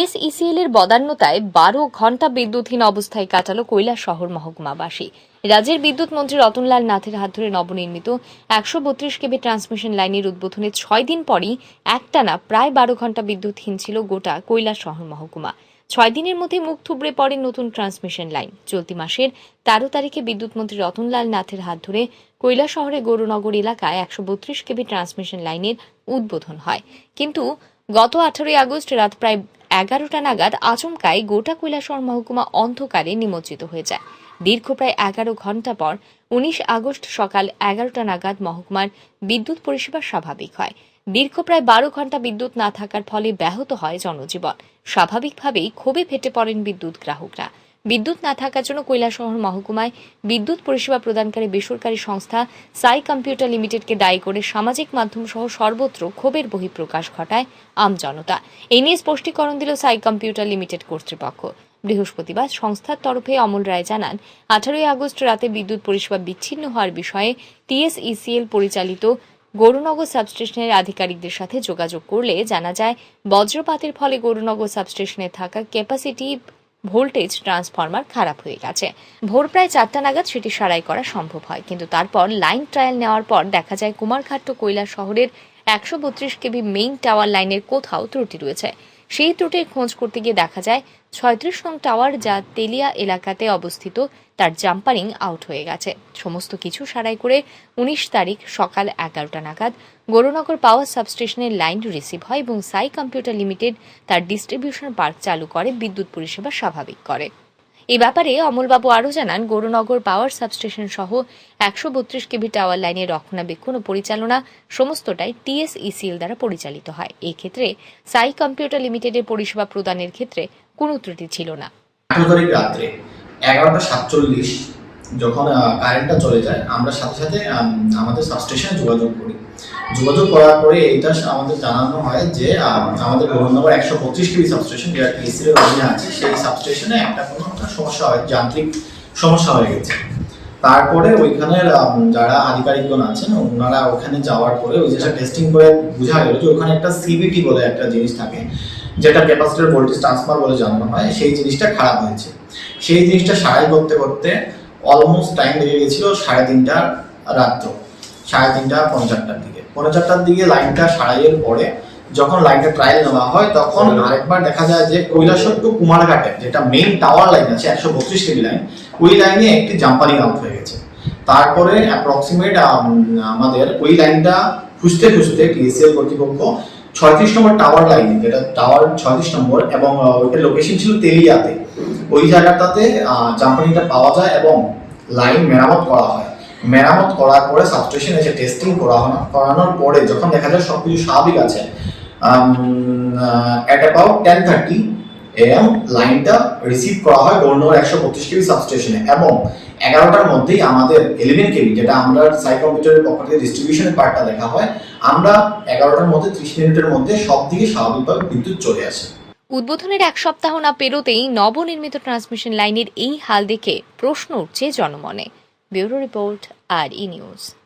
টিএসইসিএল এর বদান্যতায় বারো ঘণ্টা বিদ্যুৎহীন অবস্থায় কাটালো কৈলাস শহর মহকুমাবাসী। রাজ্যের বিদ্যুৎ মন্ত্রী রতনলাল নাথের হাত ধরে নবনির্মিত একশো বত্রিশ কেবি ট্রান্সমিশন লাইনের উদ্বোধনের ছয় দিন পরই একটানা প্রায় বারো ঘণ্টা বিদ্যুৎহীন ছিল গোটা কৈলাস শহর মহকুমা। ছয় দিনের মধ্যে মুখ থুবড়ে পড়ে নতুন ট্রান্সমিশন লাইন। চলতি মাসের তেরো তারিখে বিদ্যুৎ মন্ত্রী রতনলাল নাথের হাত ধরে কৈলাস শহরে গৌরনগর এলাকায় একশো বত্রিশ কেবি ট্রান্সমিশন লাইনের উদ্বোধন হয়। কিন্তু গত আঠারোই আগস্ট রাত প্রায় এগারোটা নাগাদ আচমকায় গোটা কৈলাসর মহকুমা অন্ধকারে নিমজ্জিত হয়ে যায়। দীর্ঘ প্রায় এগারো ঘণ্টা পর উনিশ আগস্ট সকাল এগারোটা নাগাদ মহকুমার বিদ্যুৎ পরিষেবা স্বাভাবিক হয়। দীর্ঘ প্রায় বারো ঘণ্টা বিদ্যুৎ না থাকার ফলে ব্যাহত হয় জনজীবন। স্বাভাবিকভাবেই ক্ষোভে ফেটে পড়েন বিদ্যুৎ গ্রাহকরা। বিদ্যুৎ না থাকার জন্য কৈলাসহর মহকুমায় বিদ্যুৎ পরিষেবা প্রদানকারী বেসরকারি সংস্থা সাই কম্পিউটার লিমিটেডকে দায়ী করে সামাজিক মাধ্যম সহ সর্বত্র ক্ষোভের বহিঃপ্রকাশ ঘটায় আমজনতা এ নিয়ে স্পষ্টীকরণ দিল সাই কম্পিউটার লিমিটেড কর্তৃপক্ষ। বৃহস্পতিবার সংস্থার তরফে অমল রায় জানান, আঠারোই আগস্ট রাতে বিদ্যুৎ পরিষেবা বিচ্ছিন্ন হওয়ার বিষয়ে টিএসইসিএল পরিচালিত গৌরনগর সাবস্টেশনের আধিকারিকদের সাথে যোগাযোগ করলে জানা যায়, বজ্রপাতের ফলে গৌরনগর সাবস্টেশনে থাকা ক্যাপাসিটি ভোল্টেজ ট্রান্সফরমার খারাপ হয়ে গেছে। ভোর প্রায় চারটা নাগাদ সেটি সারাই করা সম্ভব হয়। কিন্তু তারপর লাইন ট্রায়াল নেওয়ার পর দেখা যায় কুমারঘাট ও কৈলাস শহরের একশো বত্রিশ কেবি মেইন টাওয়ার লাইনের কোথাও ত্রুটি রয়েছে। সেই ত্রুটির খোঁজ করতে গিয়ে দেখা যায়, ছয়ত্রিশ নং টাওয়ার যা তেলিয়া এলাকাতে অবস্থিত, তার জাম্পারিং আউট হয়ে গেছে। সমস্ত কিছু সারাই করে উনিশ তারিখ সকাল এগারোটা নাগাদ গৌরনগর পাওয়ার সাবস্টেশনের লাইন রিসিভ হয় এবং সাই কম্পিউটার লিমিটেড তার ডিস্ট্রিবিউশন পার্ক চালু করে, বিদ্যুৎ পরিষেবা স্বাভাবিক করে। এ ব্যাপারে অমলবাবু আরও জানান, গৌরনগর পাওয়ার সাবস্টেশন সহ একশো বত্রিশ কেবি টাওয়ার লাইনের রক্ষণাবেক্ষণ ও পরিচালনা সমস্তটাই টিএসইসিএল দ্বারা পরিচালিত হয়। এই ক্ষেত্রে সাই কম্পিউটার লিমিটেডের পরিষেবা প্রদানের ক্ষেত্রে কোনো ত্রুটি ছিল না। রাত্রে এগারোটা সাতচল্লিশ যখন কারেন্টটা চলে যায় আমরা সাথে সাথে আমাদের সাবস্টেশনে যোগাযোগ করি। যোগাযোগ করার পরে এটা আমাদের জানানো হয় যে আম, আমাদের গৌরনগর একশো পঁচিশ কেবি সাবস্টেশন যেটা টিএসির অধীনে আছে সেই সাবস্টেশনে একটা কোনো সমস্যা হয় যান্ত্রিক সমস্যা হয়ে গেছে। তারপরে ওইখানের যারা আধিকারিকগণ আছেন ওনারা ওখানে যাওয়ার পরে ওই যেটা টেস্টিং করে বোঝা গেল যে ওখানে একটা সিবিটি বলে একটা জিনিস থাকে যেটা ক্যাপাসিটর ভোল্টেজ ট্রান্সফার বলে জানানো হয় সেই জিনিসটা খারাপ হয়েছে। সেই জিনিসটা সারাই করতে করতে অলমোস্ট টাইম লেগে গেছিল সাড়ে তিনটা রাত্র সাড়ে তিনটা পঞ্চাশটার দিকে। পঞ্চাশটার দিকে লাইনটা সারাইয়ের পরে যখন লাইনটা ট্রায়াল নেওয়া হয় তখন আরেকবার দেখা যায় যে কৈলাসর টু কুমারঘাটে যেটা মেইন টাওয়ার লাইন আছে একশো বত্রিশ কেবি লাইন ওই লাইনে একটি জাম্পারিং আউট হয়ে গেছে। তারপরে অ্যাপ্রক্সিমেট আমাদের ওই লাইনটা খুঁজতে খুঁজতে টিএসএল কর্তৃপক্ষ ছয়ত্রিশ নম্বর টাওয়ার লাইন যেটা টাওয়ার ছয়ত্রিশ নম্বর এবং ওইটার লোকেশন ছিল তেলিয়াতে। ওই জায়গাটাতে জাম্পারিংটা পাওয়া যায় এবং লাইন মেরামত করা হয়। মেরামত করার পরে সাবস্টেশন এসে টেস্টিং করা করানোর পরে যখন দেখা যায় সবকিছু স্বাভাবিক আছে at about ten thirty AM লাইনটা রিসিভ করা হয় গৌরনগর একশো পঁচিশ কেবি সাবস্টেশনে এবং এগারোটার মধ্যেই আমাদের ইলেভেন কেবি, যেটা আমরা সাই কম্পিউটারের পক্ষ থেকে ডিস্ট্রিবিউশনের পার্টটা দেখা হয়, আমরা এগারোটার মধ্যে ত্রিশ মিনিটের মধ্যে সব দিকে স্বাভাবিকভাবে বিদ্যুৎ চলে আসে। উদ্বোধনের এক সপ্তাহ না পেরোতেই নবনির্মিত ট্রান্সমিশন লাইনের এই হাল দেখে প্রশ্ন উঠছে জনমনে। ব্যুরো রিপোর্ট আর ই নিউজ।